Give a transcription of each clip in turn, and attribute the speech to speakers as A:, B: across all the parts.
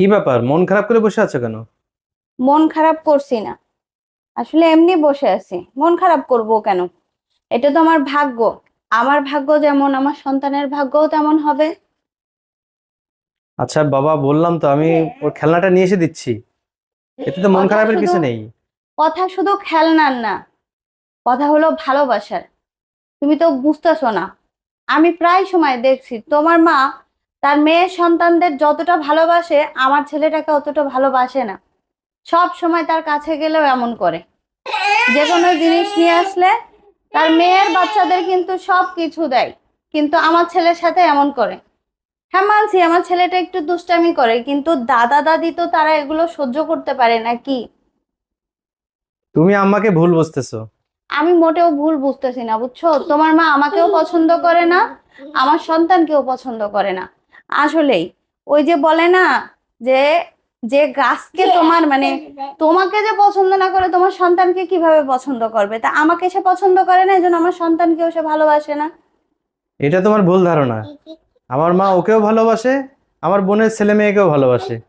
A: কি ব্যাপার? মন খারাপ করে বসে আছো কেন?
B: মন খারাপ করছি না। আসলে এমনি বসে আছি। মন খারাপ করব কেন? এটা তো আমার ভাগ্য। আমার ভাগ্য যেমন আমার সন্তানের ভাগ্যও তেমন হবে।
A: আচ্ছা বাবা বললাম তো আমি ওর খেলনাটা নিয়ে এসে দিচ্ছি। এতে তো মন খারাপের কিছু নেই।
B: কথা শুধু খেলনার না কথা হলো ভালোবাসার। তুমি তো বুঝতেছো না। আমি প্রায় সময় দেখছি তোমার মা তার মেয়ের সন্তানদের যতটা ভালোবাসে আমার ছেলেটাকে অতটা ভালোবাসে না। সব সময় তার কাছে গেলেও এমন করে। যে কোনো জিনিস নিয়ে আসলে তার মেয়ের বাচ্চাদের কিন্তু সব কিছু দেয়। কিন্তু আমার ছেলের সাথে এমন করে। হ্যাঁ মানছি আমার ছেলেটা একটু দুষ্টামি করে কিন্তু দাদা দাদি তো তারা এগুলো সহ্য করতে পারে না কি?
A: তুমি আম্মাকে ভুল বুঝতেছো।
B: আমি মোটেও ভুল বুঝতেছি না বুঝছ? তোমার মা আমাকেও পছন্দ করে না আমার সন্তানকেও পছন্দ করে না। আসলেই। ওই যে বলে না যে যে গাছকে তোমার মানে তোমাকে যে পছন্দ না করে তোমার সন্তানকে কীভাবে পছন্দ করবে? তা আমাকে সে পছন্দ করে না এই জন্য আমার সন্তানকেও সে ভালোবাসে না।
A: এটা তোমার ভুল ধারণা। আমার মা ওকেও ভালোবাসে আমার বোনের ছেলে মেয়েকেও ভালোবাসে।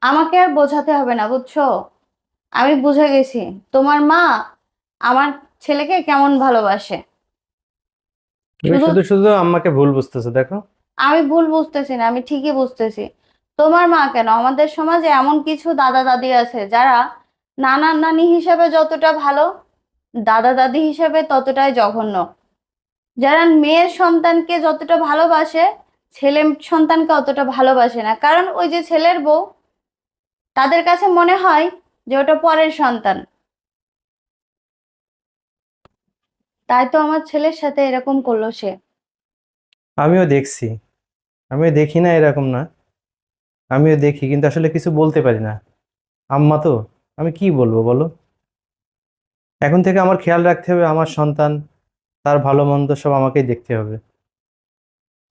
B: আমাকে আর বোঝাতে হবে না বুঝছ? আমি বুঝে গেছি। তোমার মা আমার ছেলেকে কেমন ভালোবাসে?
A: তুমি
B: শুধু-
A: শুধু শুধু আম্মাকে ভুল বুঝতেছো দেখো।
B: আমি ভুল বুঝতেছি না, আমি ঠিকই বুঝতেছি। তোমার মা কেন? আমাদের সমাজে এমন কিছু দাদা দাদি আছে যারা নানা নানি হিসাবে যতটা ভালো, দাদা দাদি হিসাবে ততটাই জঘন্য। যারা মেয়ের সন্তানকে যতটা ভালোবাসে, ছেলে সন্তানকে অতটা ভালোবাসে না। কারণ ওই যে ছেলের বউ, তাদের কাছে মনে হয় যে ওটা পরের সন্তান। তাই তো আমার ছেলের সাথে এরকম করল সে।
A: আমিও দেখছি। আমিও দেখি না এরকম না। আমিও দেখি, কিন্তু আসলে কিছু বলতে পারি না। আম্মা তো, আমি কি বলব বলো? এখন থেকে আমার খেয়াল রাখতে হবে আমার সন্তান, তার ভালো মন্দ সব আমাকেই দেখতে হবে।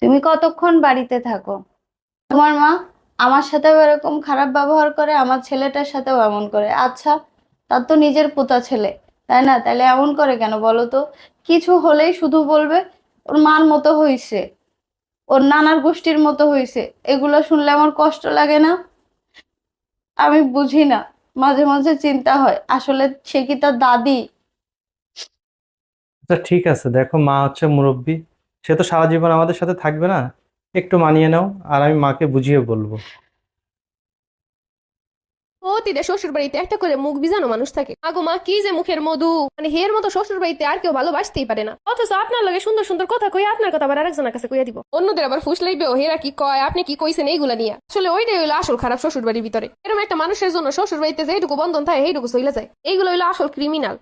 B: তুমি কতক্ষণ বাড়িতে থাকো? তোমার মা আমার সাথেও এরকম খারাপ ব্যবহার করে, আমার ছেলেটার সাথেও এমন করে। আচ্ছা তার তো নিজের পোতা ছেলে, তাই না? তাহলে এমন করে কেন বলো তো? কিছু হলেই শুধু বলবে, ওর মার মতো হইছে। ওর নানার গোষ্ঠীর মতো হয়েছে এগুলো শুনলে আমার কষ্ট লাগে না? আমি বুঝি না। মাঝে মাঝে চিন্তা হয়, আসলে সে কি তার দাদি?
A: আচ্ছা ঠিক আছে। দেখো, মা হচ্ছে মুরব্বী। সে তো সারা জীবন আমাদের সাথে থাকবে না। একটু মানিয়ে নাও, আর আমি মাকে বুঝিয়ে বলব।
C: প্রতিটা শ্বশুর বাড়িতে একটা করে মুখ বিজানো মানুষ থাকে। আগো মা, কি যে মুখের মধু। মানে হের মতো শ্বশুর বাড়িতে আর কেউ ভালোবাসতেই পারে না। অথচ আপনার লগে সুন্দর সুন্দর কথা কই আপনার কথা আবার আরেকজনের কাছে কইয়া দিব। অন্যদের আবার ফুস লাইবে, ও হেরা কি কয়? আপনি কি কইছেন এইগুলা নিয়ে? আসলে ওইটাই হইল আসল খারাপ শ্বশুর বাড়ির ভিতরে। এরকম একটা মানুষের জন্য শ্বশুর বাড়িতে যেটুকু বন্ধন থাকে, সেইটুকু সইলা যায়। এইগুলো হইল আসল ক্রিমিনাল